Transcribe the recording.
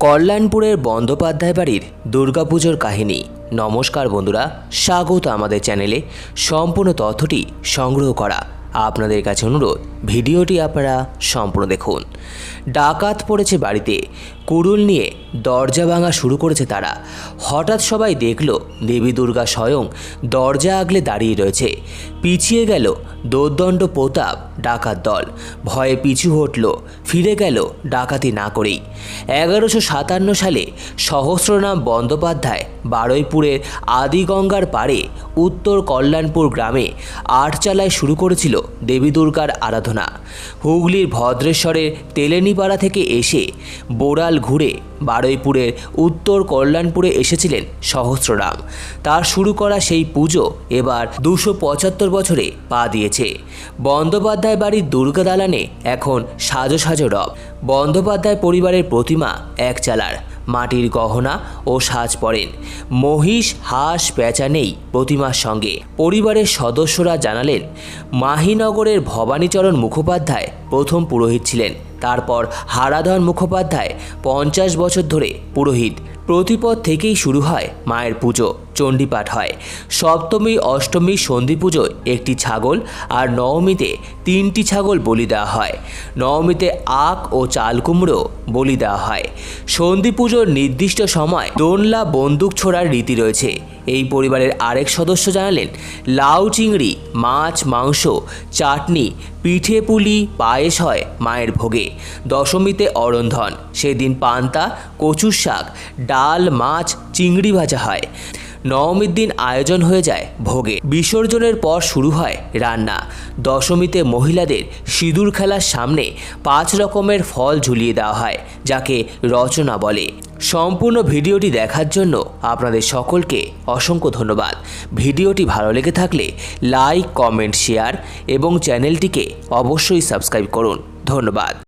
কল্যাণপুরের বন্দ্যোপাধ্যায় বাড়ির দুর্গাপুজোর কাহিনী। নমস্কার বন্ধুরা, স্বাগত আমাদের চ্যানেলে। সম্পূর্ণ তথ্যটি সংগ্রহ করা আপনাদের কাছে অনুরোধ, ভিডিওটি আপনারা সম্পূর্ণ দেখুন। ডাকাত পড়েছে বাড়িতে, কুড়ুল নিয়ে দরজা ভাঙা শুরু করেছে তারা। হঠাৎ সবাই দেখল দেবী দুর্গা স্বয়ং দরজা আগলে দাঁড়িয়ে রয়েছে। পিছিয়ে গেল দোর্দণ্ড প্রতাপ, ডাকাত দল। ভয়ে পিছু হটল, ফিরে গেল ডাকাতি না করেই এগারোশো সাতান্ন সালে সহস্রনাম বন্দ্যোপাধ্যায় বারুইপুরের আদিগঙ্গার পাড়ে উত্তর কল্যাণপুর গ্রামে আটচালায় শুরু করেছিল দেবী দুর্গার আরাধনা। হুগলির ভদ্রেশ্বরের তেলেনিপাড়া থেকে এসে বোড়াল ঘুরে বারুইপুরের উত্তর কল্যাণপুরে এসেছিলেন সহস্ররাম। তার শুরু করা সেই পুজো এবার দুশো পঁচাত্তর বছরে পা দিয়েছে। বন্দ্যোপাধ্যায় বাড়ির দুর্গা দালানে এখন সাজো সাজো রব। বন্দ্যোপাধ্যায় পরিবারের প্রতিমা এক চালার। মাটির গহনা ও সাজ পরেন। মহিষ, হাঁস পেঁচা নেই প্রতিমার সঙ্গে। পরিবারের সদস্যরা জানালেন, মাহিনগরের ভবানীচরণ মুখোপাধ্যায় প্রথম পুরোহিত ছিলেন। তারপর হারাধন মুখোপাধ্যায় পঞ্চাশ বছর ধরে পুরোহিত। প্রতিপদ থেকেই শুরু হয় মায়ের পুজো, চণ্ডীপাঠ হয়। সপ্তমী, অষ্টমী, সন্ধি পুজোয় একটি ছাগল আর নবমীতে তিনটি ছাগল বলি দেওয়া হয়। নবমীতে আখ ও চাল কুমড়ো বলি দেওয়া হয়। সন্ধি পুজোর নির্দিষ্ট সময় দোনলা বন্দুক ছোড়ার রীতি রয়েছে। এই পরিবারের আরেক সদস্য জানালেন, লাউ চিংড়ি, মাছ, মাংস, চাটনি, পিঠে পুলি, পায়েস হয় মায়ের ভোগে। দশমীতে অরন্ধন সেদিন পান্তা, কচুর শাক, ডাল, মাছ, চিংড়ি ভাজা হয়। নবমীর দিন আয়োজন হয়ে যায় ভোগে। বিসর্জনের পর শুরু হয় রান্না। দশমীতে মহিলাদের সিঁদুর খেলার সামনে পাঁচ রকমের ফল ঝুলিয়ে দেওয়া হয়, যাকে রচনা বলে। সম্পূর্ণ ভিডিওটি দেখার জন্য আপনাদের সকলকে অসংখ্য ধন্যবাদ। ভিডিওটি ভালো লেগে থাকলে লাইক, কমেন্ট, শেয়ার এবং চ্যানেলটিকে অবশ্যই সাবস্ক্রাইব করুন। ধন্যবাদ।